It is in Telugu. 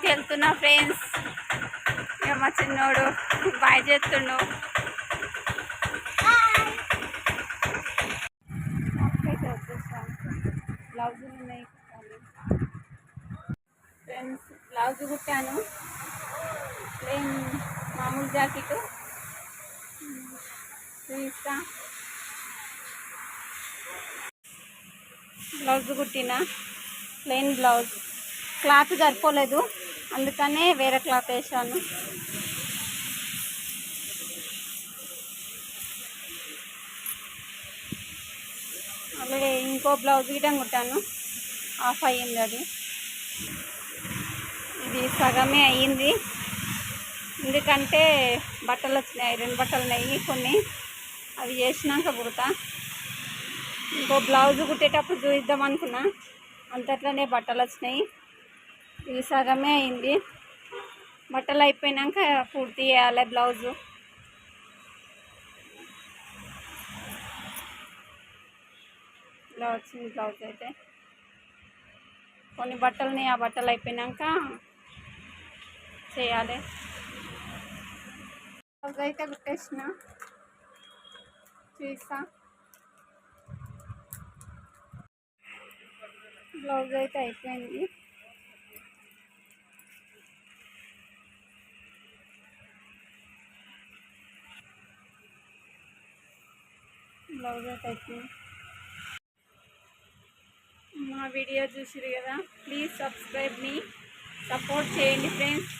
షాప్కి వెళ్తున్నా ఫ్రెండ్స్ ఇక మా చిన్నోడు బాయ్ చేస్తుండు. బ్లౌజులు ఉన్నాయి ఫ్రెండ్స్ బ్లౌజ్ కుట్టాను. ప్లేన్ మామూలు జాకెట్. చూపిస్తా. బ్లౌజ్ కుట్టిన. ప్లెయిన్ బ్లౌజ్ క్లాత్ సరిపోలేదు. అందుకనే వేరే క్లాత్ వేసాను. అలాగే ఇంకో బ్లౌజ్ గిటం కుట్టాను. ఆఫ్ అయ్యింది అది. ఇది సగమే అయ్యింది. ఎందుకంటే బట్టలు వచ్చినాయి రెండు బట్టలు నెయ్యి కొన్ని. అవి చేసినాక కుడతా. ఇంకో బ్లౌజ్ కుట్టేటప్పుడు చూద్దాం అనుకున్నా. అంతట్లోనే బట్టలు వచ్చినాయి. ఇది సగమే అయింది. బట్టలు అయిపోయినాక పూర్తి చేయాలి బ్లౌజు. ఇలా వచ్చింది బ్లౌజ్ అయితే. కొన్ని బట్టలని ఆ బట్టలు అయిపోయినాక చేయాలి. బ్లౌజ్ అయితే కుట్టేసిన. చూసా. బ్లౌజ్ అయితే అయిపోయింది. బ్లౌజ్ అయితే అయిపోయింది మా వీడియో చూసిరు కదా ప్లీజ్ సబ్స్క్రైబ్ మీ సపోర్ట్ చేయండి ఫ్రెండ్స్